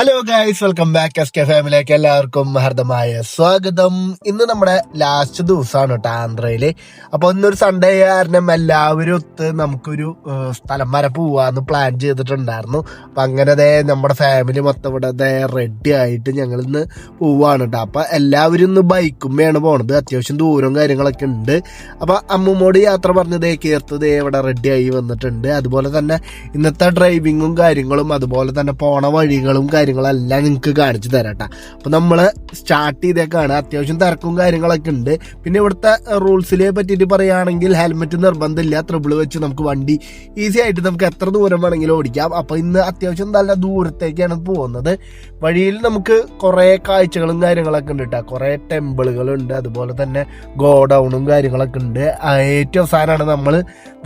Hello guys welcome back S K ഫാമിലിയിലേക്ക് എല്ലാവർക്കും ഹർദമായ സ്വാഗതം. ഇന്ന് നമ്മുടെ ലാസ്റ്റ് ദിവസമാണ് കേട്ടോ ആന്ധ്രയിൽ. അപ്പൊ ഇന്നൊരു സൺഡേ കാരണം എല്ലാവരും ഒത്ത് നമുക്കൊരു സ്ഥലം വരെ പോവാന്ന് പ്ലാൻ ചെയ്തിട്ടുണ്ടായിരുന്നു. അപ്പൊ അങ്ങനെ ദേ നമ്മുടെ ഫാമിലി മൊത്തം ഇവിടെ ദേ റെഡി ആയിട്ട് ഞങ്ങൾ ഇന്ന് പോവാണ് കേട്ടോ അപ്പൊ എല്ലാവരും ഇന്ന് ബൈക്കുമ്മയാണ് പോണത്. അത്യാവശ്യം ദൂരവും കാര്യങ്ങളൊക്കെ ഉണ്ട്. അപ്പൊ അമ്മൂമ്മോട് യാത്ര പറഞ്ഞതേ കേർത്ത് ദേ ഇവിടെ റെഡി ആയി വന്നിട്ടുണ്ട്. അതുപോലെ തന്നെ ഇന്നത്തെ ഡ്രൈവിങ്ങും കാര്യങ്ങളും അതുപോലെ തന്നെ പോണ വഴികളും കാര്യങ്ങളെല്ലാം നിങ്ങൾക്ക് കാണിച്ചു തരാം കേട്ടോ അപ്പൊ നമ്മൾ സ്റ്റാർട്ട് ചെയ്തേക്കാണ്. അത്യാവശ്യം തിരക്കും കാര്യങ്ങളൊക്കെ ഉണ്ട്. പിന്നെ ഇവിടുത്തെ റൂൾസിനെ പറ്റിയിട്ട് പറയുകയാണെങ്കിൽ ഹെൽമെറ്റ് നിർബന്ധമില്ല. ത്രിബിൾ വെച്ച് നമുക്ക് വണ്ടി ഈസി ആയിട്ട് നമുക്ക് എത്ര ദൂരം വേണമെങ്കിലും ഓടിക്കാം. അപ്പോൾ ഇന്ന് അത്യാവശ്യം നല്ല ദൂരത്തേക്കാണ് പോകുന്നത്. വഴിയിൽ നമുക്ക് കുറേ കാഴ്ചകളും കാര്യങ്ങളൊക്കെ ഉണ്ട് കേട്ടോ കുറേ ടെമ്പിളുകളുണ്ട് അതുപോലെ തന്നെ ഗോഡൗണും കാര്യങ്ങളൊക്കെ ഉണ്ട്. ഏറ്റവും അവസാനമാണ് നമ്മൾ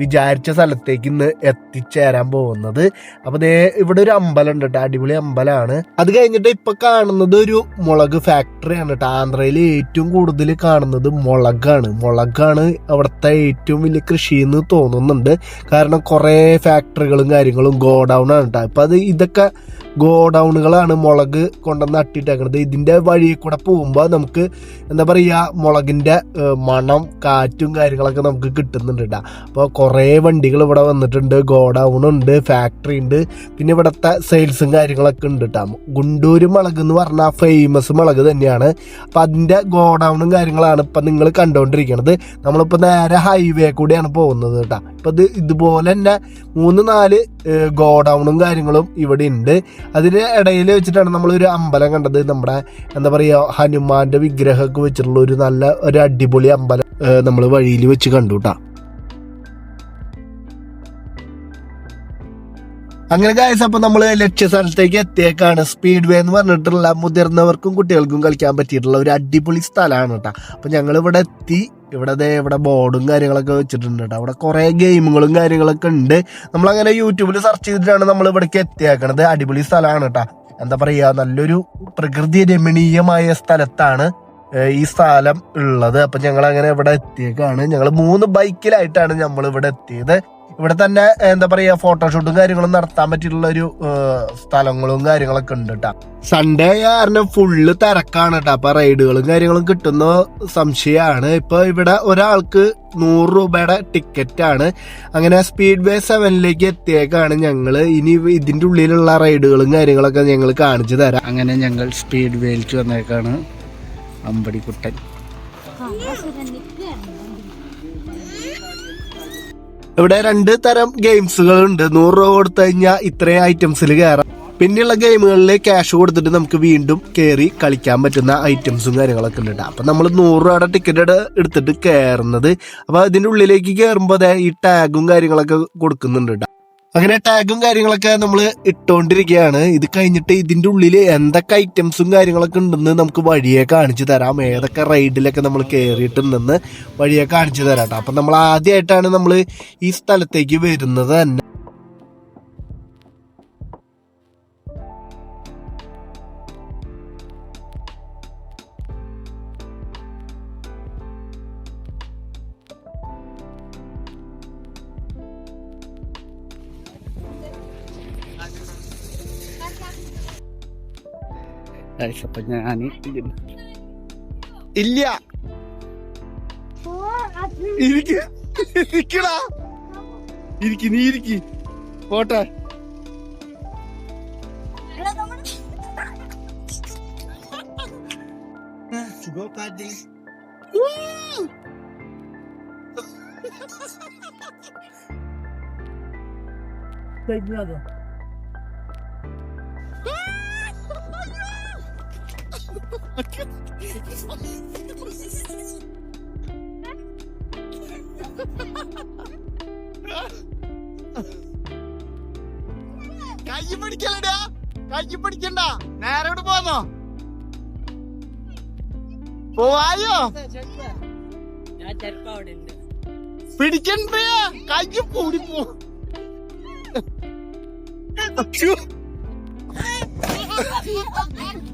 വിചാരിച്ച സ്ഥലത്തേക്ക് ഇന്ന് എത്തിച്ചേരാൻ പോകുന്നത്. അപ്പോൾ ഇവിടെ ഒരു അമ്പലം ഉണ്ട് കേട്ടോ അടിപൊളി അമ്പലമാണ് അത് കഴിഞ്ഞിട്ട് ഇപ്പൊ കാണുന്നത് ഒരു മുളക് ഫാക്ടറിയാണ് കേട്ടോ ആന്ധ്രയിൽ ഏറ്റവും കൂടുതൽ കാണുന്നത് മുളകാണ്. മുളകാണ് അവിടുത്തെ ഏറ്റവും വലിയ കൃഷി എന്ന് തോന്നുന്നുണ്ട്. കാരണം കുറെ ഫാക്ടറികളും കാര്യങ്ങളും ഗോഡൌൺ ആണ് കേട്ടോ അപ്പൊ അത് ഇതൊക്കെ ഗോഡൌണുകളാണ് മുളക് കൊണ്ടുവന്ന് നട്ടിട്ടേക്കുന്നത് ഇതിന്റെ വഴി കൂടെ പോകുമ്പോൾ നമുക്ക് എന്താ പറയുക മുളകിന്റെ മണം കാറ്റും കാര്യങ്ങളൊക്കെ നമുക്ക് കിട്ടുന്നുണ്ട് കേട്ടോ അപ്പോൾ കുറേ വണ്ടികൾ ഇവിടെ വന്നിട്ടുണ്ട്. ഗോഡൗണുണ്ട് ഫാക്ടറി ഉണ്ട്. പിന്നെ ഇവിടുത്തെ സെയിൽസും കാര്യങ്ങളൊക്കെ ഉണ്ട് കേട്ടോ ഗുണ്ടൂര് മുളക് എന്ന് പറഞ്ഞാൽ ഫേമസ് മുളക് തന്നെയാണ്. അപ്പം അതിന്റെ ഗോഡൗണും കാര്യങ്ങളാണ് ഇപ്പം നിങ്ങൾ കണ്ടുകൊണ്ടിരിക്കുന്നത് നമ്മളിപ്പോൾ നേരെ ഹൈവേ കൂടിയാണ് പോകുന്നത് കേട്ടോ ഇപ്പം ഇത് ഇതുപോലെ തന്നെ മൂന്ന് നാല് ഗോഡൗണും കാര്യങ്ങളും ഇവിടെ ഉണ്ട്. അതിന് ഇടയിൽ വെച്ചിട്ടാണ് നമ്മളൊരു അമ്പലം കണ്ടത്. നമ്മുടെ എന്താ പറയുക ഹനുമാന്റെ വിഗ്രഹമൊക്കെ വെച്ചിട്ടുള്ള ഒരു നല്ല ഒരു അടിപൊളി അമ്പലം നമ്മൾ വഴിയിൽ വെച്ച് കണ്ടു കേട്ടോ അങ്ങനെ ഗായസ് അപ്പൊ ലക്ഷ്യ ലക്ഷ്യസ്ഥാനത്തേക്ക് എത്തിയേക്കാണ്. സ്പീഡ് വേ എന്ന് പറഞ്ഞിട്ടുള്ള മുതിർന്നവർക്കും കുട്ടികൾക്കും കളിക്കാൻ പറ്റിയിട്ടുള്ള ഒരു അടിപൊളി സ്ഥലമാണ് കേട്ടോ അപ്പൊ ഞങ്ങൾ ഇവിടെ എത്തി. ഇവിടെ ഇവിടെ ബോർഡും കാര്യങ്ങളൊക്കെ വെച്ചിട്ടുണ്ട് കേട്ടോ അവിടെ കുറേ ഗെയിമുകളും കാര്യങ്ങളൊക്കെ ഉണ്ട്. നമ്മളങ്ങനെ യൂട്യൂബിൽ സെർച്ച് ചെയ്തിട്ടാണ് നമ്മൾ ഇവിടേക്ക് എത്തിയേക്കണത്. അടിപൊളി സ്ഥലമാണ് കേട്ടോ എന്താ പറയാ നല്ലൊരു പ്രകൃതി രമണീയമായ സ്ഥലത്താണ് ഈ സ്ഥലം ഉള്ളത്. അപ്പൊ ഞങ്ങൾ അങ്ങനെ ഇവിടെ എത്തിയേക്കാണ്. ഞങ്ങൾ മൂന്ന് ബൈക്കിലായിട്ടാണ് നമ്മൾ ഇവിടെ എത്തിയത്. ഇവിടെ തന്നെ എന്താ പറയാ ഫോട്ടോഷൂട്ടും കാര്യങ്ങളും നടത്താൻ പറ്റിയിട്ടുള്ള ഒരു സ്ഥലങ്ങളും കാര്യങ്ങളൊക്കെ ഉണ്ട് കേട്ടോ സൺഡേ കാരണം ഫുള്ള് തിരക്കാണ് കേട്ടോ അപ്പൊ റൈഡുകളും കാര്യങ്ങളും കിട്ടുന്ന സംശയമാണ് ഇപ്പൊ ഇവിടെ ഒരാൾക്ക് നൂറ് രൂപയുടെ ടിക്കറ്റ് ആണ് അങ്ങനെ സ്പീഡ് വേ സെവനിലേക്ക് എത്തിയേക്കാണ് ഞങ്ങൾ. ഇനി ഇതിന്റെ ഉള്ളിലുള്ള റൈഡുകളും കാര്യങ്ങളൊക്കെ ഞങ്ങൾ കാണിച്ചു തരാം. അങ്ങനെ ഞങ്ങൾ സ്പീഡ് വേലിക്ക് വന്നേക്കാണ്. അമ്പടിക്കുട്ടൻ. ഇവിടെ രണ്ട് തരം ഗെയിംസുകൾ ഉണ്ട് നൂറ് രൂപ കൊടുത്തു കഴിഞ്ഞാൽ ഇത്രയും ഐറ്റംസിൽ കയറാം. പിന്നെയുള്ള ഗെയിമുകളിൽ ക്യാഷ് കൊടുത്തിട്ട് നമുക്ക് വീണ്ടും കയറി കളിക്കാൻ പറ്റുന്ന ഐറ്റംസും കാര്യങ്ങളൊക്കെ ഉണ്ട്. അപ്പൊ നമ്മൾ നൂറ് രൂപയുടെ ടിക്കറ്റ് എടുത്തിട്ട് കയറുന്നത്. അപ്പൊ ഇതിന്റെ ഉള്ളിലേക്ക് കയറുമ്പോൾ ദേ ഈ ടാഗും കാര്യങ്ങളൊക്കെ കൊടുക്കുന്നുണ്ട് ട്ടോ. അങ്ങനെ ടാഗും കാര്യങ്ങളൊക്കെ നമ്മൾ ഇട്ടുകൊണ്ടിരിക്കുകയാണ് ഇത് കഴിഞ്ഞിട്ട് ഇതിന്റെ ഉള്ളിൽ എന്തൊക്കെ ഐറ്റംസും കാര്യങ്ങളൊക്കെ ഉണ്ടെന്ന് നമുക്ക് വഴിയെ കാണിച്ചു തരാം. ഏതൊക്കെ റൈഡിലൊക്കെ നമ്മൾ കയറിയിട്ടുണ്ടെന്ന് വഴിയെ കാണിച്ചു തരാം കേട്ടോ അപ്പം നമ്മൾ ആദ്യമായിട്ടാണ് നമ്മൾ ഈ സ്ഥലത്തേക്ക് വരുന്നത് തന്നെ. അപ്പൊ ഞാൻ ഇല്ല. ഇരിക്ക്. ഇരിക്കടാ. ഇരിക്ക് നീ ഇരിക്ക്. പോട്ടെ. കൈ പിടിക്കലടാ. കൈ പിടിക്കണ്ട. നേരോട് പോന്നോ. പോവായോ? പിടിക്കണ്ടേ? കൈ പൂടി പോ.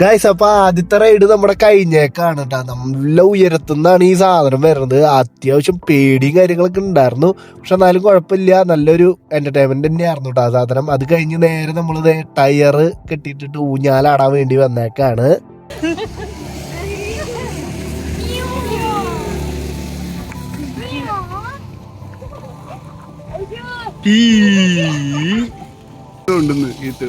ഗൈസ് അപ്പൊ ആദ്യത്തെ റൈഡ് നമ്മുടെ കഴിഞ്ഞേക്കാണ് നല്ല ഉയരത്തുനിന്നാണ് ഈ സാധനം വരുന്നത്. അത്യാവശ്യം പേടിയും കാര്യങ്ങളൊക്കെ ഉണ്ടായിരുന്നു. പക്ഷെ എന്നാലും കുഴപ്പമില്ല. നല്ലൊരു എന്റർടൈൻമെന്റ് തന്നെയായിരുന്നു ആ സാധനം. അത് കഴിഞ്ഞ് നേരെ നമ്മൾ ടയർ കെട്ടിയിട്ടിട്ട് ഊഞ്ഞാലാടാൻ വേണ്ടി വന്നേക്കാണ്. ഉണ്ടെന്ന് ഇത്?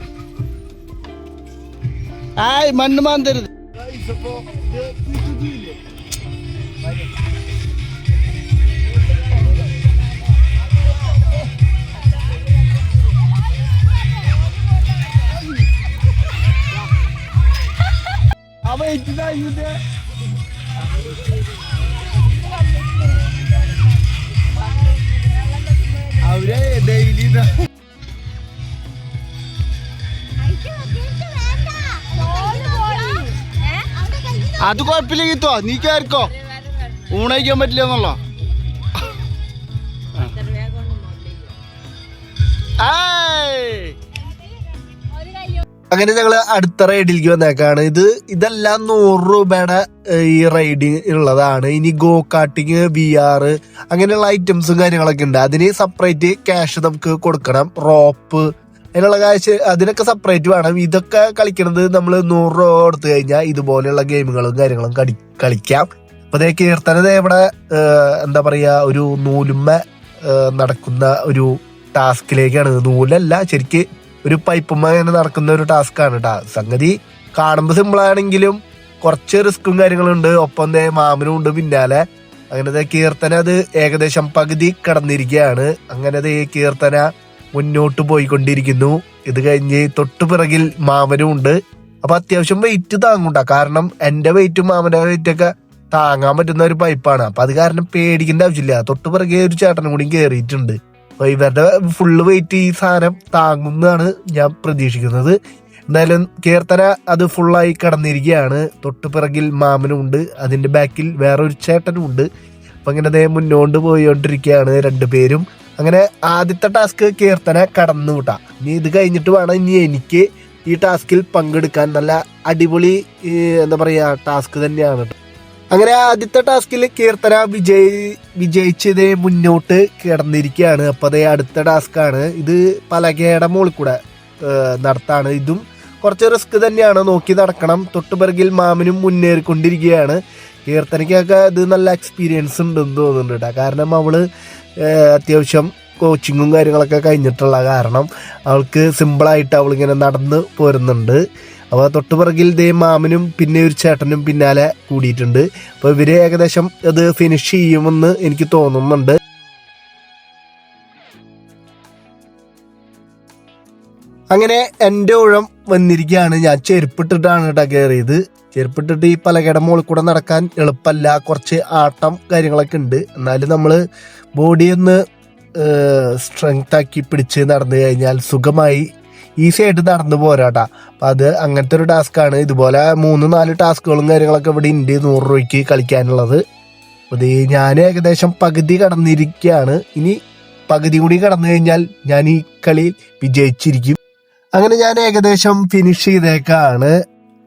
ആയ് മണ്ണ് മാന്തരുത്. അവരെ ഡെയിലി അത് കുഴപ്പമില്ല കിട്ടോ നീ കയറിക്കോ ഊണയിക്കാൻ പറ്റില്ല എന്നുള്ള. അങ്ങനെ ഞങ്ങൾ അടുത്ത റൈഡിലേക്ക് വന്നേക്കാണ്. ഇത് ഇതെല്ലാം നൂറ് രൂപയുടെ ഈ റൈഡിങ് ഉള്ളതാണ്. ഇനി ഗോ കാട്ടിങ് വി ആർ അങ്ങനെയുള്ള ഐറ്റംസും കാര്യങ്ങളൊക്കെ ഉണ്ട്. അതിന് സെപ്പറേറ്റ് ക്യാഷ് നമുക്ക് കൊടുക്കണം. റോപ്പ് അതിനുള്ള കാശ് അതിനൊക്കെ സെപ്പറേറ്റ് വേണം. ഇതൊക്കെ കളിക്കുന്നത് നമ്മൾ നൂറ് രൂപ കൊടുത്തു കഴിഞ്ഞാൽ ഇതുപോലെയുള്ള ഗെയിമുകളും കാര്യങ്ങളും കളി കളിക്കാം. അപ്പൊ അതേ കീർത്തന ദേ ഇവിടെ എന്താ പറയാ ഒരു നൂലുമ്മ നടക്കുന്ന ഒരു ടാസ്കിലേക്കാണ്. നൂലല്ല ശരിക്ക് ഒരു പൈപ്പുമ്മ ഇങ്ങനെ നടക്കുന്ന ഒരു ടാസ്ക്കാണ് ആണ് സംഗതി കാണുമ്പോൾ സിമ്പിൾ ആണെങ്കിലും കുറച്ച് റിസ്ക്കും കാര്യങ്ങളും ഉണ്ട് ഒപ്പം ദേ മാമനും ഉണ്ട് പിന്നാലെ. അങ്ങനത്തെ കീർത്തന അത് ഏകദേശം പകുതി കടന്നിരിക്കുകയാണ് അങ്ങനത്തെ ഈ കീർത്തന മുന്നോട്ട് പോയിക്കൊണ്ടിരിക്കുന്നു. ഇത് കഴിഞ്ഞ് തൊട്ടു പിറകിൽ മാമനും ഉണ്ട്. അപ്പൊ അത്യാവശ്യം വെയിറ്റ് താങ്ങുണ്ട കാരണം എന്റെ വെയിറ്റും മാമന്റെ വെയിറ്റൊക്കെ താങ്ങാൻ പറ്റുന്ന ഒരു പൈപ്പാണ് അപ്പൊ അത് കാരണം പേടിക്കേണ്ട ആവശ്യമില്ല. തൊട്ടു പിറകെ ഒരു ചേട്ടനും കൂടി കയറിയിട്ടുണ്ട് അപ്പൊ ഇവരുടെ ഫുള്ള് വെയിറ്റ് ഈ സാധനം താങ്ങുന്നതാണ് ഞാൻ പ്രതീക്ഷിക്കുന്നത്. എന്തായാലും കീർത്തന അത് ഫുള്ളായി കടന്നിരിക്കുകയാണ്. തൊട്ടു പിറകിൽ മാമനും ഉണ്ട്. അതിന്റെ ബാക്കിൽ വേറൊരു ചേട്ടനും ഉണ്ട്. അപ്പൊ ഇങ്ങനെ ദേ മുന്നോട്ട് പോയിക്കൊണ്ടിരിക്കുകയാണ് രണ്ടുപേരും. അങ്ങനെ ആദ്യത്തെ ടാസ്ക് കീർത്തന കടന്നു വിട്ടാ. ഇനി ഇത് കഴിഞ്ഞിട്ട് വേണം ഇനി എനിക്ക് ഈ ടാസ്കിൽ പങ്കെടുക്കാൻ. നല്ല അടിപൊളി എന്താ പറയാ ടാസ്ക് തന്നെയാണ് അങ്ങനെ ആദ്യത്തെ ടാസ്കിൽ കീർത്തന വിജയി വിജയിച്ചതേ മുന്നോട്ട് കിടന്നിരിക്കുകയാണ് അപ്പൊ അതേ അടുത്ത ടാസ്ക് ആണ് ഇത് പലകയുടെ മുകളിൽ കൂടെ നടത്താണ്. ഇതും കുറച്ച് റിസ്ക് തന്നെയാണ്. നോക്കി നടക്കണം. തൊട്ടുപിറകിൽ മാമനും മുന്നേറിക്കൊണ്ടിരിക്കുകയാണ്. കീർത്തനയ്ക്കൊക്കെ ഇത് നല്ല എക്സ്പീരിയൻസ് ഉണ്ടെന്ന് തോന്നുന്നുണ്ട് കേട്ടോ കാരണം ഏഹ്, അത്യാവശ്യം കോച്ചിങ്ങും കാര്യങ്ങളൊക്കെ കഴിഞ്ഞിട്ടുള്ള കാരണം അവൾക്ക് സിമ്പിളായിട്ട് അവളിങ്ങനെ നടന്ന് പോരുന്നുണ്ട്. അപ്പോൾ തൊട്ട് പിറകിൽ ദേ മാമനും പിന്നെ ഒരു ചേട്ടനും പിന്നാലെ കൂടിയിട്ടുണ്ട്. അപ്പോൾ ഇവർ ഏകദേശം അത് ഫിനിഷ് ചെയ്യുമെന്ന് എനിക്ക് തോന്നുന്നുണ്ട്. അങ്ങനെ എന്റെ ഉഴം വന്നിരിക്കുകയാണ്. ഞാൻ ചെരുപ്പിട്ടിട്ടാണ് കേട്ടോ കയറിയത് ചെരുപ്പിട്ടിട്ട് ഈ പലകയുടെ മുകളിൽ കൂടെ നടക്കാൻ എളുപ്പമല്ല കുറച്ച് ആട്ടം കാര്യങ്ങളൊക്കെ ഉണ്ട്. എന്നാലും നമ്മൾ ബോഡി ഒന്ന് സ്ട്രെങ്ത് ആക്കി പിടിച്ച് നടന്നു കഴിഞ്ഞാൽ സുഖമായി ഈസി ആയിട്ട് നടന്നു പോരാട്ടാ. അപ്പം അത് അങ്ങനത്തെ ഒരു ടാസ്ക് ആണ്. ഇതുപോലെ മൂന്ന് നാല് ടാസ്കുകളും കാര്യങ്ങളൊക്കെ ഇവിടെ ഉണ്ട് നൂറ് രൂപയ്ക്ക് കളിക്കാനുള്ളത്. അത് ഞാൻ ഏകദേശം പകുതി കടന്നിരിക്കുകയാണ്. ഇനി പകുതി കൂടി കടന്നു കഴിഞ്ഞാൽ ഞാൻ ഈ കളി വിജയിച്ചിരിക്കും. അങ്ങനെ ഞാൻ ഏകദേശം ഫിനിഷ് ചെയ്തേക്കാണ്.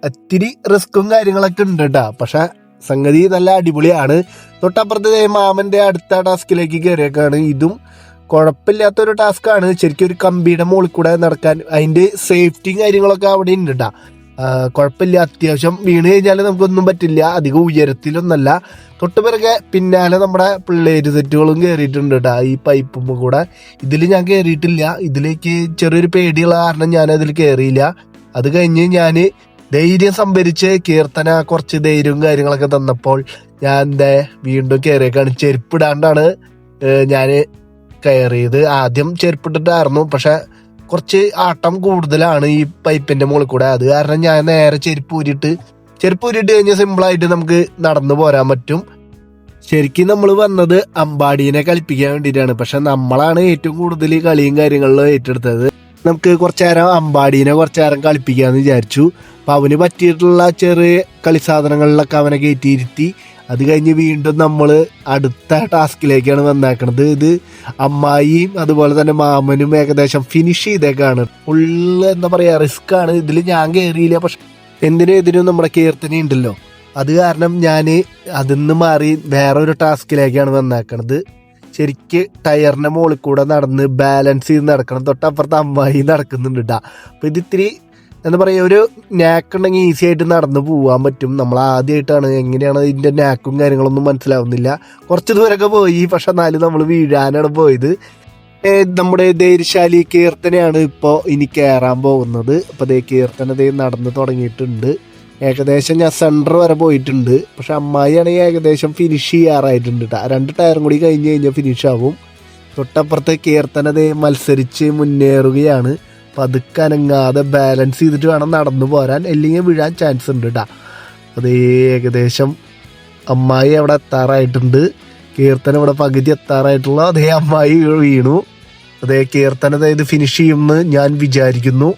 ഒത്തിരി റിസ്ക്കും കാര്യങ്ങളൊക്കെ ഉണ്ട് കേട്ടോ. പക്ഷെ സംഗതി നല്ല അടിപൊളിയാണ്. തൊട്ടപ്പുറത്ത് മാമന്റെ അടുത്ത ടാസ്കിലേക്ക് കയറിയേക്കാണ് ഇതും കുഴപ്പമില്ലാത്തൊരു ടാസ്ക്കാണ് ശരിക്കും ഒരു കമ്പിയുടെ മുകളിൽ കൂടെ നടക്കാൻ അതിന്റെ സേഫ്റ്റിയും കാര്യങ്ങളൊക്കെ അവിടെ ഉണ്ട് കേട്ടാ. കുഴപ്പമില്ല അത്യാവശ്യം വീണ് കഴിഞ്ഞാൽ നമുക്കൊന്നും പറ്റില്ല. അധികം ഉയരത്തിലൊന്നല്ല. തൊട്ട് പിറകെ പിന്നാലെ നമ്മുടെ പിള്ളേര് സെറ്റുകളും കയറിയിട്ടുണ്ട് കേട്ടോ ഈ പൈപ്പും കൂടെ. ഇതിൽ ഞാൻ കയറിയിട്ടില്ല ഇതിലേക്ക് ചെറിയൊരു പേടിയുള്ള കാരണം ഞാൻ അതിൽ കയറിയില്ല അത് കഴിഞ്ഞ് ഞാൻ ധൈര്യം സംഭരിച്ച് കീർത്തന കുറച്ച് ധൈര്യവും കാര്യങ്ങളൊക്കെ തന്നപ്പോൾ ഞാൻ എന്താ വീണ്ടും കയറിയേക്കാണ് ചെരുപ്പിടാണ്ടാണ് ഞാൻ കയറിയത്. ആദ്യം ചെരുപ്പിട്ടിട്ടായിരുന്നു പക്ഷെ കുറച്ച് ആട്ടം കൂടുതലാണ് ഈ പൈപ്പിന്റെ മുകളിൽ കൂടെ. അത് കാരണം ഞാൻ നേരെ ചെരുപ്പ് ഊരിയിട്ട് ചെരുപ്പ് ഊരിയിട്ട് കഴിഞ്ഞാൽ സിമ്പിളായിട്ട് നമുക്ക് നടന്നു പോരാൻ പറ്റും. ശരിക്കും നമ്മൾ വന്നത് അമ്പാടീനെ കളിപ്പിക്കാൻ വേണ്ടിയിട്ടാണ്. പക്ഷെ നമ്മളാണ് ഏറ്റവും കൂടുതൽ കളിയും കാര്യങ്ങളിലും ഏറ്റെടുത്തത്. നമുക്ക് കുറച്ചു നേരം അമ്പാടീനെ കുറച്ചു നേരം കളിപ്പിക്കാന്ന് വിചാരിച്ചു. അപ്പൊ അവന് പറ്റിയിട്ടുള്ള ചെറിയ കളി സാധനങ്ങളിലൊക്കെ അവനെ കയറ്റിയിരുത്തി അത് കഴിഞ്ഞ് വീണ്ടും നമ്മൾ അടുത്ത ടാസ്കിലേക്കാണ് വന്നേക്കണത്. ഇത് അമ്മായിയും അതുപോലെ തന്നെ മാമനും ഏകദേശം ഫിനിഷ് ചെയ്തേക്കാണ്. ഫുള്ള് എന്താ പറയുക റിസ്ക് ആണ്. ഇതിൽ ഞാൻ കയറിയില്ല പക്ഷെ എന്തിനും ഇതിനും നമ്മുടെ കീർത്തന ഉണ്ടല്ലോ. അത് കാരണം ഞാൻ അതിൽ നിന്ന് മാറി വേറെ ഒരു ടാസ്കിലേക്കാണ് വന്നേക്കണത്. ശരിക്ക് ടയറിന്റെ മുകളിൽ കൂടെ നടന്ന് ബാലൻസ് ചെയ്ത് നടക്കണം. തൊട്ടപ്പുറത്ത് അമ്മായി നടക്കുന്നുണ്ട് കേട്ടാ അപ്പോൾ ഇത് ഇത്തിരി എന്താ പറയുക ഒരു നാക്ക് ഉണ്ടെങ്കിൽ ഈസി ആയിട്ട് നടന്നു പോകാൻ പറ്റും. നമ്മൾ ആദ്യമായിട്ടാണ് എങ്ങനെയാണ് ഇതിന്റെ നാക്കും കാര്യങ്ങളൊന്നും മനസ്സിലാവുന്നില്ല. കുറച്ച് ദൂരമൊക്കെ പോയി പക്ഷെ എന്നാലും നമ്മൾ വീഴാനാണ് പോയത്. നമ്മുടെ ധൈര്യശാലി കീർത്തനയാണ് ഇപ്പോൾ ഇനി കയറാൻ പോകുന്നത്. അപ്പോൾ ദേ കീർത്തന ദേ നടന്ന് തുടങ്ങിയിട്ടുണ്ട്. ഏകദേശം ഞാൻ സെന്റർ വരെ പോയിട്ടുണ്ട്. പക്ഷെ അമ്മായിയാണെങ്കിൽ ഏകദേശം ഫിനിഷ് ചെയ്യാറായിട്ടുണ്ട് ട്ടാ. രണ്ട് ടയറും കൂടി കഴിഞ്ഞ് കഴിഞ്ഞാൽ ഫിനിഷ് ആവും. തൊട്ടപ്പുറത്തെ കീർത്തന ദേ മത്സരിച്ച് മുന്നേറുകയാണ്. പതുക്കെ അനങ്ങാതെ ബാലൻസ് ചെയ്തിട്ട് വേണം നടന്നു പോരാൻ. അല്ലെങ്കിൽ വീഴാൻ ചാൻസ് ഉണ്ട് കേട്ടാ അത് ഏകദേശം അമ്മായി അവിടെ എത്താറായിട്ടുണ്ട്. കീർത്തന ഇവിടെ പകുതി എത്താറായിട്ടുള്ള അതേ അമ്മായി വീണു. അതേ കീർത്തന ഇത് ഫിനിഷ് ചെയ്യുമെന്ന് ഞാൻ വിചാരിക്കുന്നു.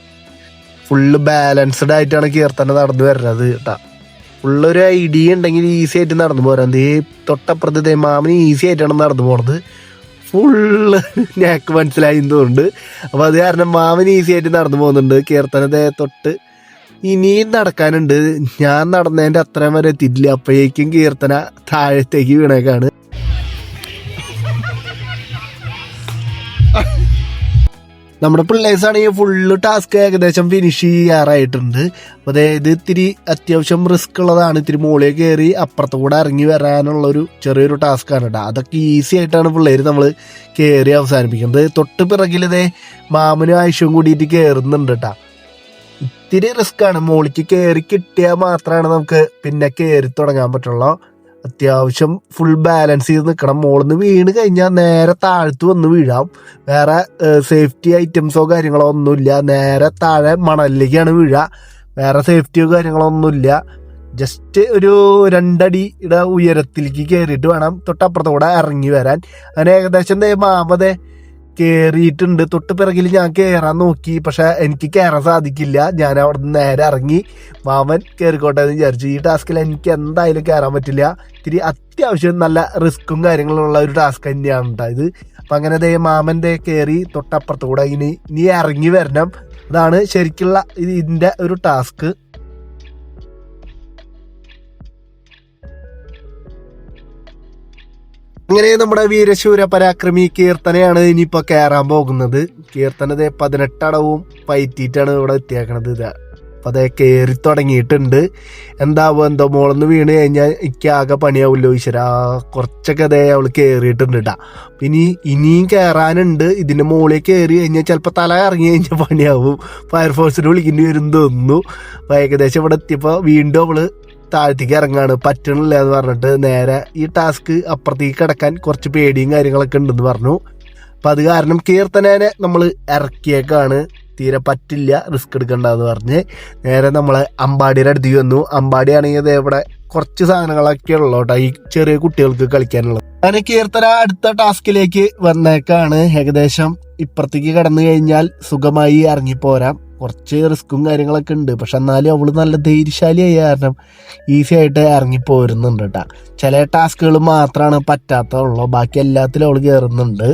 ഫുള്ള് ബാലൻസ്ഡ് ആയിട്ടാണ് കീർത്തന നടന്നു വരുന്നത് കേട്ടാ ഫുള്ള് ഒരു ഐഡിയ ഉണ്ടെങ്കിൽ ഈസി ആയിട്ട് നടന്നു പോരാൻ ദേ തൊട്ടപ്പുറത്ത് മാമന് ഈസി ആയിട്ടാണ് നടന്നു പോണത്. ഫുള്ള് ഞാക്ക് മനസ്സിലായി തോന്നുന്നുണ്ട്. അപ്പോൾ അത് കാരണം മാമൻ ഈസി ആയിട്ട് നടന്നു പോകുന്നുണ്ട്. കീർത്തനത്തെ തൊട്ട് ഇനിയും നടക്കാനുണ്ട്. ഞാൻ നടന്നതിന്റെ അത്രയും വരെ എത്തിയിട്ടില്ല. അപ്പോഴേക്കും കീർത്തന താഴത്തേക്ക് വീണേക്കാണ്. നമ്മുടെ പിള്ളേഴ്സ് ആണെങ്കിൽ ഫുള്ള് ടാസ്ക് ഏകദേശം ഫിനിഷ് ചെയ്യാറായിട്ടുണ്ട്. അപ്പൊ അതായത് ഇത്തിരി അത്യാവശ്യം റിസ്ക് ഉള്ളതാണ്. ഇത്തിരി മുകളിൽ കയറി അപ്പുറത്ത് കൂടെ ഇറങ്ങി വരാനുള്ള ഒരു ചെറിയൊരു ടാസ്ക് ആണ് കേട്ടോ അതൊക്കെ ഈസി ആയിട്ടാണ് പിള്ളേർ നമ്മൾ കയറി അവസാനിപ്പിക്കുന്നത്. തൊട്ട് പിറകിലതേ മാമനും ആവശ്യവും കൂടിയിട്ട് കയറുന്നുണ്ട് കേട്ടാ ഇത്തിരി റിസ്ക്കാണ് ആണ്. മുകളിലേക്ക് കയറി കിട്ടിയാൽ മാത്രമാണ് നമുക്ക് പിന്നെ കയറി തുടങ്ങാൻ പറ്റുള്ളൂ. അത്യാവശ്യം ഫുൾ ബാലൻസ് ചെയ്ത് നിൽക്കണം മുകളിൽ നിന്ന് വീണ് കഴിഞ്ഞാൽ നേരെ താഴ്ത്ത് വന്ന് വീഴാം. വേറെ സേഫ്റ്റി ഐറ്റംസോ കാര്യങ്ങളോ ഒന്നുമില്ല. നേരെ താഴെ മണലിലേക്കാണ് വീഴുക വേറെ സേഫ്റ്റിയോ കാര്യങ്ങളോ ഒന്നുമില്ല. ജസ്റ്റ് ഒരു രണ്ടടിയുടെ ഉയരത്തിലേക്ക് കയറിയിട്ട് വേണം. തൊട്ടപ്പുറത്തൂടെ ഇറങ്ങി വരാൻ. അങ്ങനെ ഏകദേശം മാമതെ കയറിയിട്ടുണ്ട് തൊട്ട് പിറകിൽ ഞാൻ കയറാൻ നോക്കി. പക്ഷെ എനിക്ക് കയറാൻ സാധിക്കില്ല. ഞാൻ അവിടെ നിന്ന് നേരെ ഇറങ്ങി മാമൻ കയറിക്കോട്ടെ എന്ന് വിചാരിച്ചു. ഈ ടാസ്കിൽ എനിക്ക് എന്തായാലും കയറാൻ പറ്റില്ല. ഇത്തിരി അത്യാവശ്യം നല്ല റിസ്ക്കും കാര്യങ്ങളുള്ള ഒരു ടാസ്ക് തന്നെയാണ് കേട്ടോ ഇത്. അപ്പം അങ്ങനെ ദേ മാമൻ ദേ കയറി തൊട്ടപ്പുറത്തുകൂടെ ഇനി ഇനി ഇറങ്ങി വരണം. അതാണ് ശരിക്കുള്ള ഇതിന്റെ ഒരു ടാസ്ക്. അങ്ങനെ നമ്മുടെ വീരശൂര പരാക്രമി കീർത്തനയാണ് ഇനിയിപ്പോ കയറാൻ പോകുന്നത്. കീർത്തനത് പതിനെട്ടടവും പയറ്റിയിട്ടാണ് ഇവിടെ എത്തിയേക്കണത്. ഇതാ അപ്പൊ അതേ കയറി തുടങ്ങിയിട്ടുണ്ട്. എന്താവും എന്തോ മോളന്ന് വീണ് കഴിഞ്ഞാൽ എനിക്ക് ആകെ പണിയാവില്ലോ ഈശ്വര. കുറച്ചൊക്കെ അതേ അവൾ കയറിയിട്ടുണ്ട് കേട്ടാ പിന്നെ ഇനിയും കയറാനുണ്ട് ഇതിന്റെ മുകളിൽ കയറി കഴിഞ്ഞാൽ ചിലപ്പോൾ തല ഇറങ്ങി കഴിഞ്ഞാൽ പണിയാവും. ഫയർഫോഴ്സിന് വിളിക്കേണ്ടി വരും തോന്നുന്നു. ഏകദേശം ഇവിടെ എത്തിയപ്പോൾ വീണ്ടും അവൾ താഴത്തേക്ക് ഇറങ്ങാണ്. പറ്റണില്ല എന്ന് പറഞ്ഞിട്ട് നേരെ ഈ ടാസ്ക് അപ്പുറത്തേക്ക് കിടക്കാൻ കുറച്ച് പേടിയും കാര്യങ്ങളൊക്കെ ഉണ്ടെന്ന് പറഞ്ഞു. അപ്പം അത് കാരണം കീർത്തനേനെ നമ്മൾ ഇറക്കിയേക്കാണ്. തീരെ പറ്റില്ല റിസ്ക് എടുക്കണ്ടെന്ന് പറഞ്ഞ്. നേരെ നമ്മളെ അമ്പാടിയുടെ അടുത്തേക്ക് വന്നു. അമ്പാടി ആണെങ്കിൽ ദേ ഇവിടെ കുറച്ച് സാധനങ്ങളൊക്കെ ഉള്ളു കേട്ടോ ഈ ചെറിയ കുട്ടികൾക്ക് കളിക്കാനുള്ളത്. അങ്ങനെ കീർത്തന അടുത്ത ടാസ്കിലേക്ക് വന്നേക്കാണ്. ഏകദേശം ഇപ്പുറത്തേക്ക് കടന്നു കഴിഞ്ഞാൽ സുഖമായി ഇറങ്ങിപ്പോരാം. കുറച്ച് റിസ്ക്കും കാര്യങ്ങളൊക്കെ ഉണ്ട്. പക്ഷെ എന്നാലും അവൾ നല്ല ധൈര്യശാലിയായ. കാരണം ഈസി ആയിട്ട് ഇറങ്ങി പോരുന്നുണ്ട് കേട്ടാ ചില ടാസ്കുകൾ മാത്രമാണ് പറ്റാത്തുള്ളൂ ബാക്കി എല്ലാത്തിലും അവൾ കയറുന്നുണ്ട്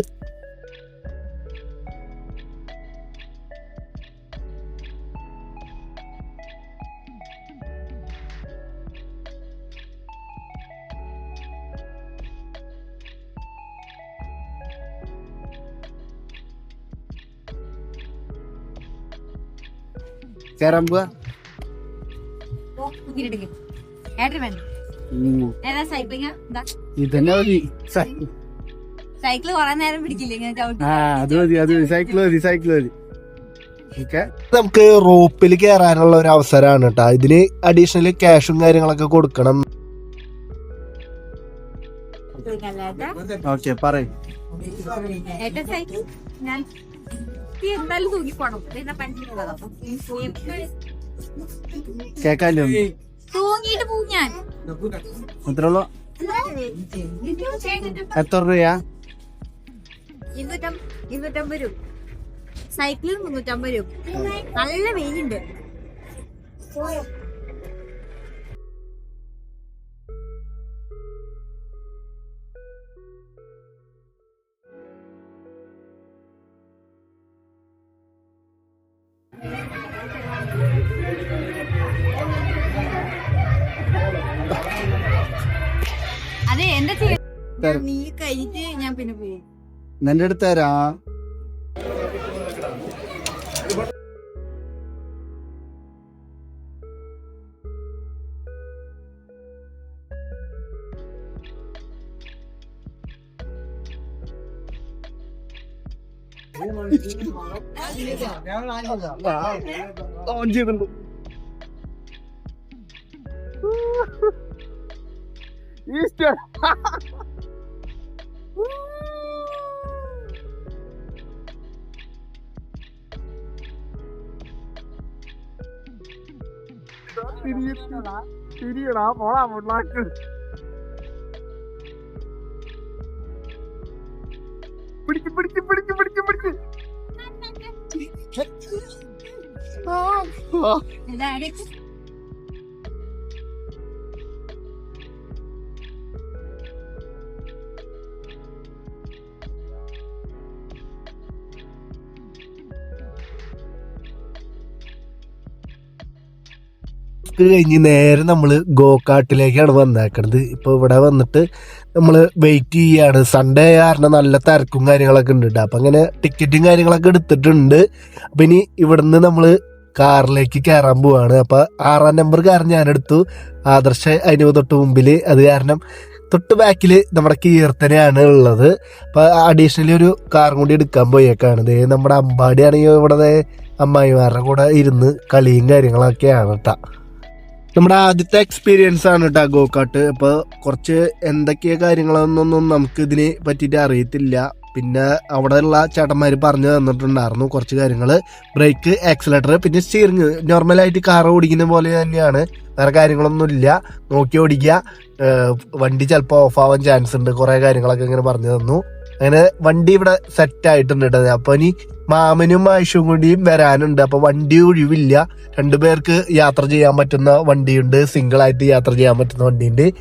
കയറാൻ പോവാ. ഇതന്നെ മതി. സൈക്കിൾ കുറെ നേരം പിടിക്കില്ല ഇങ്ങനെ ചവിട്ടി ആ അത് മതി അത് മതി. സൈക്കിൾ മതി സൈക്കിൾ മതി. നമുക്ക് റോപ്പിൽ കയറാനുള്ള ഒരു അവസരമാണ് കേട്ടോ ഇതിൽ അഡീഷണൽ ക്യാഷും കാര്യങ്ങളൊക്കെ കൊടുക്കണം. ഓക്കെ പറയും. നിർത്തി എന്തായാലും തൂങ്ങിപ്പോണം. കേക്കാല്ലോ തൂങ്ങിയിട്ട് പോവും ഞാൻ. എത്ര ഉള്ളു? എത്ര രൂപയാ? ഇരുന്നൂറ്റം ഇരുന്നൂറ്റമ്പത് രൂപ. സൈക്കിളിൽ മുന്നൂറ്റമ്പത് രൂപ. നല്ല വെയിലുണ്ട്. കഴിഞ്ഞിട്ട് ഞാൻ പിന്നെ പോകും നിന്റെ അടുത്ത് ഓൺ ചെയ്തിട്ടുണ്ട് ഈസ്റ്റർ തിരിയടാ പോടാ മുള്ളാക്ക്. പിടിക്ക് പിടിക്ക് പിടിക്ക് പിടിക്ക് പിടിക്ക്. ആ, ആ. എല്ലാരും കഴിഞ്ഞ് നേരെ നമ്മൾ ഗോകാട്ടിലേക്കാണ് വന്നേക്കണത്. ഇപ്പൊ ഇവിടെ വന്നിട്ട് നമ്മൾ വെയിറ്റ് ചെയ്യാണ്. സൺഡേ കാരണം നല്ല തിരക്കും കാര്യങ്ങളൊക്കെ ഉണ്ട് അപ്പൊ അങ്ങനെ ടിക്കറ്റും കാര്യങ്ങളൊക്കെ എടുത്തിട്ടുണ്ട്. അപ്പൊ ഇനി ഇവിടുന്ന് നമ്മൾ കാറിലേക്ക് കയറാൻ പോവാണ്. അപ്പൊ ആറാം നമ്പർ കാർ ഞാൻ എടുത്തു ആദർശ അതിന് തൊട്ട് മുമ്പിൽ അത് കാരണം തൊട്ട് ബാക്കിൽ നമ്മുടെ കീർത്തനയാണ് ഉള്ളത്. അപ്പൊ അഡീഷണലി ഒരു കാറും കൂടി എടുക്കാൻ പോയേക്കാണ്. ദേ നമ്മുടെ അമ്പാടിയാണെങ്കിൽ ഇവിടെ അമ്മായിമാരുടെ കൂടെ ഇരുന്ന് കളിയും കാര്യങ്ങളൊക്കെയാണ് കേട്ടാ നമ്മുടെ ആദ്യത്തെ എക്സ്പീരിയൻസ് ആണ് കേട്ടോ ഗോകാട്ട് അപ്പൊ കുറച്ച് എന്തൊക്കെയാ കാര്യങ്ങളൊന്നും നമുക്ക് ഇതിനെ പറ്റിയിട്ട് അറിയത്തില്ല. പിന്നെ അവിടെ ഉള്ള ചേട്ടന്മാർ പറഞ്ഞു തന്നിട്ടുണ്ടായിരുന്നു കുറച്ച് കാര്യങ്ങൾ ബ്രേക്ക് ആക്സിലേറ്റർ പിന്നെ സ്റ്റിയറിങ് നോർമലായിട്ട് കാർ ഓടിക്കുന്ന പോലെ തന്നെയാണ്. വേറെ കാര്യങ്ങളൊന്നുമില്ല നോക്കി ഓടിക്കുക വണ്ടി ചിലപ്പോൾ ഓഫ് ആവാൻ ചാൻസ് ഉണ്ട്. കുറേ കാര്യങ്ങളൊക്കെ ഇങ്ങനെ പറഞ്ഞു തന്നു. അങ്ങനെ വണ്ടി ഇവിടെ സെറ്റ് ആയിട്ടുണ്ട് കേട്ടോ അപ്പോൾ ഇനി മാമനും മാഷും കൂടിയും വരാനുണ്ട്. അപ്പൊ വണ്ടി ഒഴിവില്ല. രണ്ടുപേർക്ക് യാത്ര ചെയ്യാൻ പറ്റുന്ന വണ്ടിയുണ്ട്. സിംഗിൾ ആയിട്ട് യാത്ര ചെയ്യാൻ പറ്റുന്ന വണ്ടിയുണ്ട്.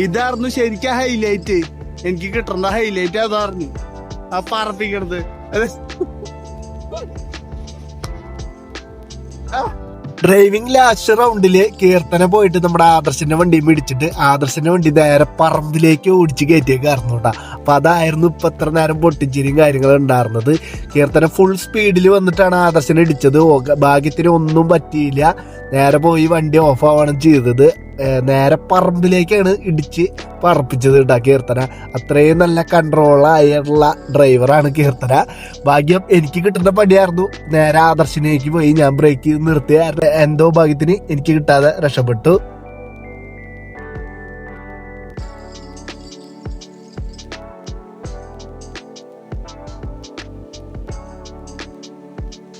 ഇതായിരുന്നു ശരിക്കും ഹൈലൈറ്റ് എനിക്ക് കിട്ടുന്ന ഹൈലൈറ്റ് അതായിരുന്നു ആ പറപ്പിക്കണത്. ഡ്രൈവിംഗ് ലാസ്റ്റ് റൗണ്ടിൽ കീർത്തന പോയിട്ട് നമ്മുടെ ആദർശന്റെ വണ്ടി പിടിച്ചിട്ട് ആദർശന്റെ വണ്ടി നേരെ പറമ്പിലേക്ക് ഓടിച്ച് കയറ്റിയേക്കായിരുന്നു കേട്ടോ അപ്പൊ അതായിരുന്നു ഇപ്പൊ എത്ര നേരം പൊട്ടിച്ചിരിയും കാര്യങ്ങളും ഉണ്ടായിരുന്നത്. കീർത്തന ഫുൾ സ്പീഡിൽ വന്നിട്ടാണ് ആദർശനെ ഇടിച്ചത്. ഭാഗ്യത്തിന് ഒന്നും പറ്റിയില്ല. നേരെ പോയി വണ്ടി ഓഫ് ആവുകയാണ് ചെയ്തത്. നേരെ പറമ്പിലേക്കാണ് ഇടിച്ച് പറപ്പിച്ചത് കേട്ടോ കീർത്തന. അത്രയും നല്ല കൺട്രോൾ ആയിട്ടുള്ള ഡ്രൈവറാണ് കീർത്തന. ഭാഗ്യം എനിക്ക് കിട്ടുന്ന പണിയായിരുന്നു. നേരെ ആദർശിനേക്ക് പോയി ഞാൻ ബ്രേക്ക് നിർത്തി. എന്തോ ഭാഗ്യത്തിന് എനിക്ക് കിട്ടാതെ രക്ഷപ്പെട്ടു.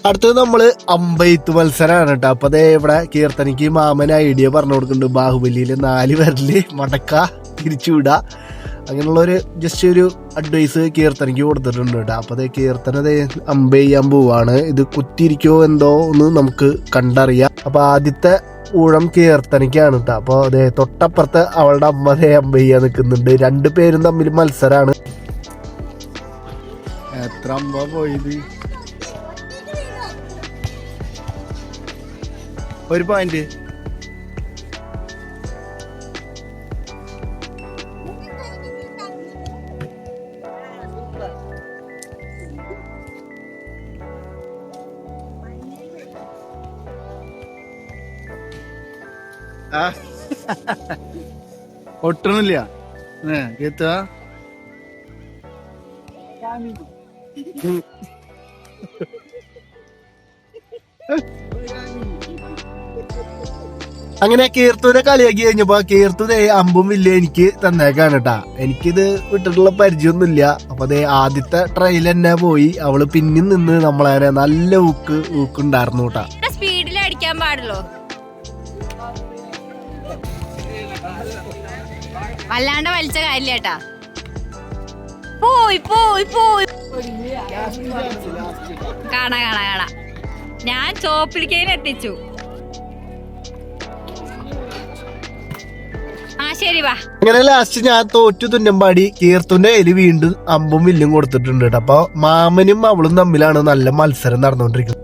അടുത്തത് നമ്മൾ അമ്പെയ്ത്ത് മത്സരമാണ് കേട്ടോ അപ്പൊ അതേ ഇവിടെ കീർത്തനയ്ക്ക് മാമൻ ഐഡിയ പറഞ്ഞു കൊടുക്കുന്നുണ്ട്. ബാഹുബലിയിൽ നാല് പേരിൽ മടക്ക തിരിച്ചുവിടുക അങ്ങനെയുള്ള ഒരു ജസ്റ്റ് ഒരു അഡ്വൈസ് കീർത്തനയ്ക്ക് കൊടുത്തിട്ടുണ്ട് കേട്ടോ അപ്പൊ അതേ കീർത്തന അതേ അമ്പ ചെയ്യാൻ പോവാണ്. ഇത് കുത്തിയിരിക്കോ എന്തോ എന്ന് നമുക്ക് കണ്ടറിയാം. അപ്പൊ ആദ്യത്തെ ഊഴം കീർത്തനയ്ക്കാണ് കേട്ടോ അപ്പൊ അതേ തൊട്ടപ്പുറത്ത് അവളുടെ അമ്മ അതേ അമ്പ ചെയ്യാൻ നിൽക്കുന്നുണ്ട്. രണ്ടു പേരും തമ്മിൽ മത്സരമാണ് എത്ര അമ്പ പോയത്? ഒരു പോയിന്റ് ഒട്ടണില്ല. കേത്താ അങ്ങനെ കീർത്തൂരെ കളിയാക്കി കഴിഞ്ഞപ്പോ കീർത്തൂരെ അമ്പും ഇല്ല എനിക്ക് തന്നേക്കാണ് കേട്ടാ എനിക്കിത് വിട്ടിട്ടുള്ള പരിചയമൊന്നുമില്ല അപ്പൊ അതേ ആദ്യത്തെ ട്രെയിൽ തന്നെ പോയി. അവൾ പിന്നിൽ നിന്ന് നമ്മളെ നല്ല ഊക്ക് ഊക്കുണ്ടായിരുന്നു കേട്ടാ സ്പീഡിൽ അടിക്കാൻ പാടുള്ളൂ? വല്ലാണ്ട് വലിച്ച കാര്യ പോയി പോയി പോയി. കാണാ കാണാ കാണാ. ഞാൻ ചോപ്പിടിക്കയിൽ എത്തിച്ചു. ആ ശരി ലാസ്റ്റ് ഞാൻ തോറ്റു തുന്നമ്പാടി കീർത്തുന്റെ എലി വീണ്ടും അമ്പും വില്ലും കൊടുത്തിട്ടുണ്ട് കേട്ടോ അപ്പൊ മാമനും അവളും തമ്മിലാണ് നല്ല മത്സരം നടന്നുകൊണ്ടിരിക്കുന്നത്.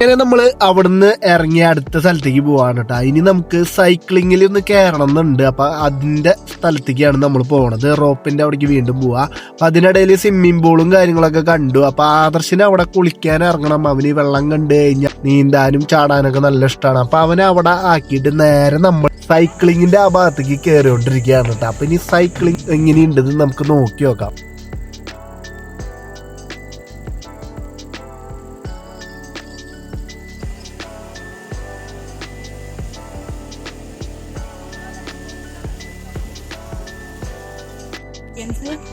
അങ്ങനെ നമ്മൾ അവിടുന്ന് ഇറങ്ങി അടുത്ത സ്ഥലത്തേക്ക് പോവാണ് കേട്ടോ ഇനി നമുക്ക് സൈക്ലിങ്ങിൽ ഒന്ന് കയറണം എന്നുണ്ട് അപ്പൊ അതിന്റെ സ്ഥലത്തേക്കാണ് നമ്മൾ പോകണത് റോപ്പിന്റെ അവിടേക്ക് വീണ്ടും പോവാ. അപ്പൊ അതിനിടയിൽ സ്വിമ്മിംഗ് പൂളും കാര്യങ്ങളൊക്കെ കണ്ടു. അപ്പൊ ആദർശിന് അവിടെ കുളിക്കാൻ ഇറങ്ങണം. അവന് വെള്ളം കണ്ടു കഴിഞ്ഞാൽ നീന്താനും ചാടാനൊക്കെ നല്ല ഇഷ്ടമാണ് അപ്പൊ അവനെ അവിടെ ആക്കിയിട്ട് നേരെ നമ്മൾ സൈക്ലിങ്ങിന്റെ ആ ഭാഗത്തേക്ക് കയറിക്കൊണ്ടിരിക്കുകയാണ് കേട്ടോ അപ്പൊ ഇനി സൈക്ലിംഗ് എങ്ങനെയുണ്ടെന്ന് നമുക്ക് നോക്കി നോക്കാം.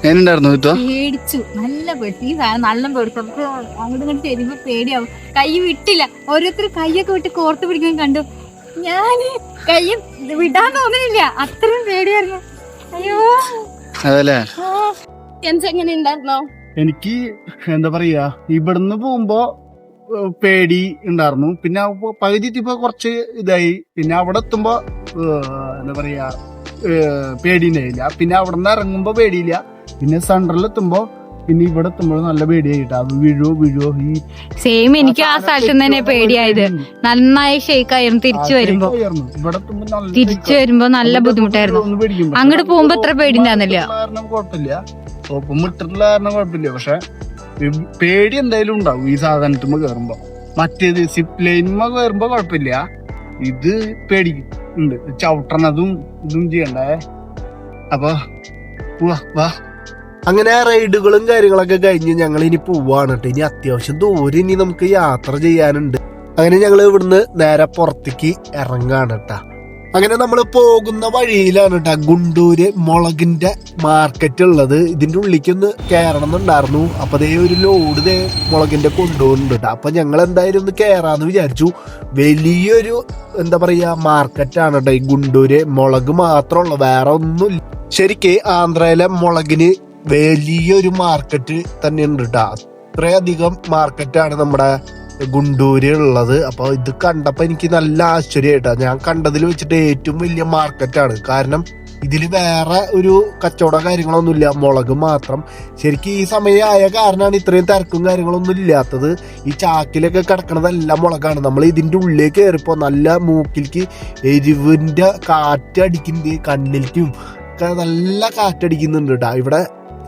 എന്നുണ്ടായിരുന്നു പേടിച്ചു. നല്ല പേടിച്ചു ഈ സാധനം നല്ല പേടിച്ചു നമുക്ക് അങ്ങോട്ട് ഇങ്ങോട്ട് ചെരുമ്പോ പേടിയാവും. കൈ വിട്ടില്ല. ഓരോരുത്തർ കൈയൊക്കെ വിട്ട് കോർത്ത് പിടിക്കാൻ കണ്ടു. ഞാൻ കൈ വിടാൻ തോന്നുന്നില്ല. അത്രയും പേടിയായിരുന്നു. അയ്യോ. അതല്ലേ? എങ്ങനെ ഉണ്ടായിരുന്നോ? എനിക്ക് എന്താ പറയാ ഇവിടുന്ന് പോകുമ്പോ പേടി ഉണ്ടായിരുന്നു. പിന്നെ പകുതി എത്തിയപ്പോ കുറച്ച് ഇതായി. പിന്നെ അവിടെ എത്തുമ്പോ എന്താ പറയാ ഏഹ്, പേടി ഉണ്ടായില്ല. പിന്നെ അവിടെ നിന്ന് ഇറങ്ങുമ്പോ പേടിയില്ല. പിന്നെ സെൻട്രൽ എത്തുമ്പോ പിന്നെ ഇവിടെ എത്തുമ്പോൾ നല്ല പേടിയായിട്ടാ. അത് വീഴോ വീഴോ ഈ സെയിം എനിക്ക് ആ സ്ഥലത്ത് നിന്ന് തന്നെ പേടിയായത്. നന്നായി ഷെയ്ക്ക് ആയിരുന്നു തിരിച്ചു വരുമ്പോ. ഉയർന്നു. ഇവിടെ നല്ല തിരിച്ചു വരുമ്പോ നല്ല ബുദ്ധിമുട്ടായിരുന്നു. ഒന്ന് പേടിക്കും. പക്ഷെ അങ്ങോട്ട് പോകുമ്പോ ഇത്ര പേടി ഉണ്ടായിരുന്നില്ല. ഇട്ടുള്ള കാരണം കുഴപ്പമില്ല. ഒപ്പം ഇട്ടിട്ടുള്ള കാരണം കുഴപ്പമില്ല. പക്ഷെ ഈ പേടി എന്തായാലും ഉണ്ടാവും ഈ സാധനത്തുമ്പോ കേറുമ്പോ. മറ്റേത് സിപ്പ് ലൈനുമ്പോ കയറുമ്പോ കുഴപ്പമില്ല. ഇത് പേടി ഉണ്ട്. ചവിട്ടണതും ഇതും ചെയ്യണ്ടേ? അപ്പൊ വാ വാ. അങ്ങനെ റൈഡുകളും കാര്യങ്ങളൊക്കെ കഴിഞ്ഞ് ഞങ്ങൾ ഇനി പോവാണ് കേട്ടോ. ഇനി അത്യാവശ്യം ദൂരെ ഇനി നമുക്ക് യാത്ര ചെയ്യാനുണ്ട്. അങ്ങനെ ഞങ്ങൾ ഇവിടുന്ന് നേരെ പുറത്തേക്ക് ഇറങ്ങാണ് കേട്ടാ. അങ്ങനെ നമ്മൾ പോകുന്ന വഴിയിലാണ് കേട്ടാ ഗുണ്ടൂര് മുളകിന്റെ മാർക്കറ്റ് ഉള്ളത്. ഇതിന്റെ ഉള്ളിലേക്ക് ഒന്ന് കയറണം എന്നുണ്ടായിരുന്നു. അപ്പൊ അതേ ഒരു ലോഡ് ദേ മുളകിന്റെ കൊണ്ടുപോകുന്നുണ്ട് കേട്ടോ. അപ്പൊ ഞങ്ങൾ എന്തായാലും ഒന്ന് കയറാന്ന് വിചാരിച്ചു. വലിയൊരു എന്താ പറയാ മാർക്കറ്റാണ് കേട്ടോ ഈ ഗുണ്ടൂര്. മുളക് മാത്രമുള്ള വേറെ ഒന്നുമില്ല. ശരിക്ക് ആന്ധ്രയിലെ മുളകിന് വലിയൊരു മാർക്കറ്റ് തന്നെയുണ്ട് കേട്ടോ അത്രയധികം മാർക്കറ്റാണ് നമ്മുടെ ഗുണ്ടൂരിലുള്ളത്. അപ്പൊ ഇത് കണ്ടപ്പോ എനിക്ക് നല്ല ആശ്ചര്യമായിട്ടാ. ഞാൻ കണ്ടതിൽ വെച്ചിട്ട് ഏറ്റവും വലിയ മാർക്കറ്റാണ് കാരണം ഇതിൽ വേറെ ഒരു കച്ചവടം കാര്യങ്ങളൊന്നുമില്ല. മുളക് മാത്രം. ശരിക്കും ഈ സമയമായ കാരണമാണ് ഇത്രയും തിരക്കും കാര്യങ്ങളൊന്നും ഇല്ലാത്തത്. ഈ ചാക്കിലൊക്കെ കിടക്കണതെല്ലാം മുളകാണ്. നമ്മൾ ഇതിന്റെ ഉള്ളിലേക്ക് കയറിപ്പോ നല്ല മൂക്കിലേക്ക് എരിവിന്റെ കാറ്റടിക്കുന്നത് കണ്ണിലേക്കും നല്ല കാറ്റടിക്കുന്നുണ്ട് കേട്ടോ. ഇവിടെ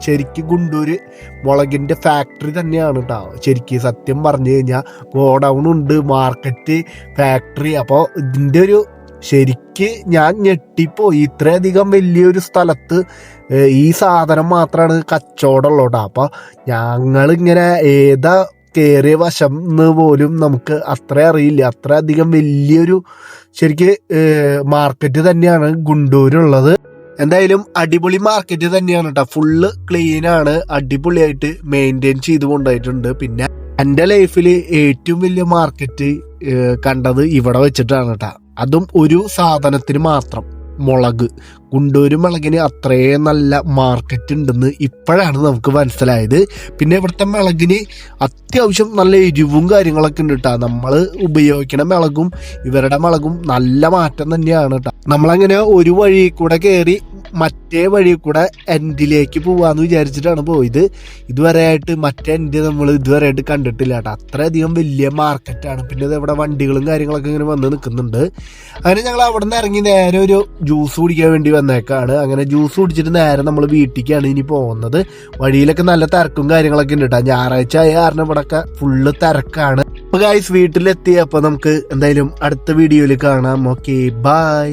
ശരിക്കും ഗുണ്ടൂര് മുളകിന്റെ ഫാക്ടറി തന്നെയാണ് കേട്ടോ ശരിക്കും സത്യം പറഞ്ഞു കഴിഞ്ഞാൽ ഗോഡൗൺ ഉണ്ട് മാർക്കറ്റ് ഫാക്ടറി അപ്പോൾ ഇതിന്റെ ഒരു ശരിക്ക് ഞാൻ ഞെട്ടിപ്പോയി. ഇത്രയധികം വലിയൊരു സ്ഥലത്ത് ഈ സാധനം മാത്രമാണ് കച്ചവടമുള്ളൂ കേട്ടോ അപ്പോൾ ഞങ്ങളിങ്ങനെ ഏതാ കയറിയ വശം എന്ന് പോലും നമുക്ക് അത്ര അറിയില്ല. അത്രയധികം വലിയൊരു ശരിക്ക് മാർക്കറ്റ് തന്നെയാണ് ഗുണ്ടൂരുള്ളത്. എന്തായാലും അടിപൊളി മാർക്കറ്റ് തന്നെയാണ് കേട്ടോ ഫുള്ള് ക്ലീൻ ആണ് അടിപൊളിയായിട്ട് മെയിന്റെയിൻ ചെയ്ത് കൊണ്ടുപോയിട്ടുണ്ട്. പിന്നെ എന്റെ ലൈഫിൽ ഏറ്റവും വലിയ മാർക്കറ്റ് കണ്ടത് ഇവിടെ വെച്ചിട്ടാണ് കേട്ടോ അതും ഒരു സാധനത്തിന് മാത്രം. മുളക്. ഗുണ്ടൂര് മുളകിന് അത്രയും നല്ല മാർക്കറ്റ് ഉണ്ടെന്ന് ഇപ്പോഴാണ് നമുക്ക് മനസ്സിലായത്. പിന്നെ ഇവിടുത്തെ മുളകിന് അത്യാവശ്യം നല്ല എരിവും കാര്യങ്ങളൊക്കെ ഉണ്ട് കേട്ടോ നമ്മൾ ഉപയോഗിക്കണ മുളകും ഇവരുടെ മുളകും നല്ല മാറ്റം തന്നെയാണ് കേട്ടോ നമ്മളങ്ങനെ ഒരു വഴി കൂടെ കയറി മറ്റേ വഴി കൂടെ എൻഡിലേക്ക് പോവാന്ന് വിചാരിച്ചിട്ടാണ് പോയത്. ഇതുവരെ ആയിട്ട് മറ്റേ എൻഡ് നമ്മൾ ഇതുവരെ ആയിട്ട് കണ്ടിട്ടില്ല കേട്ടോ അത്രയധികം വലിയ മാർക്കറ്റാണ് പിന്നെ ഇവിടെ വണ്ടികളും കാര്യങ്ങളൊക്കെ ഇങ്ങനെ വന്ന് നിൽക്കുന്നുണ്ട്. അങ്ങനെ ഞങ്ങൾ അവിടെ നിന്ന് ഇറങ്ങി നേരെ ഒരു ജ്യൂസ് കുടിക്കാൻ വേണ്ടി വന്നേക്കാണ്. അങ്ങനെ ജ്യൂസ് കുടിച്ചിട്ട് നേരെ നമ്മൾ വീട്ടിലേക്കാണ് ഇനി പോകുന്നത്. വഴിയിലൊക്കെ നല്ല തിരക്കും കാര്യങ്ങളൊക്കെ ഉണ്ട് കേട്ടോ ഞായറാഴ്ച ആയ കാരണം ഇവിടെയൊക്കെ ഫുള്ള് തിരക്കാണ്. അപ്പൊ ഗായ്സ് വീട്ടിലെത്തി അപ്പൊ നമുക്ക് എന്തായാലും അടുത്ത വീഡിയോയിൽ കാണാം. Okay bye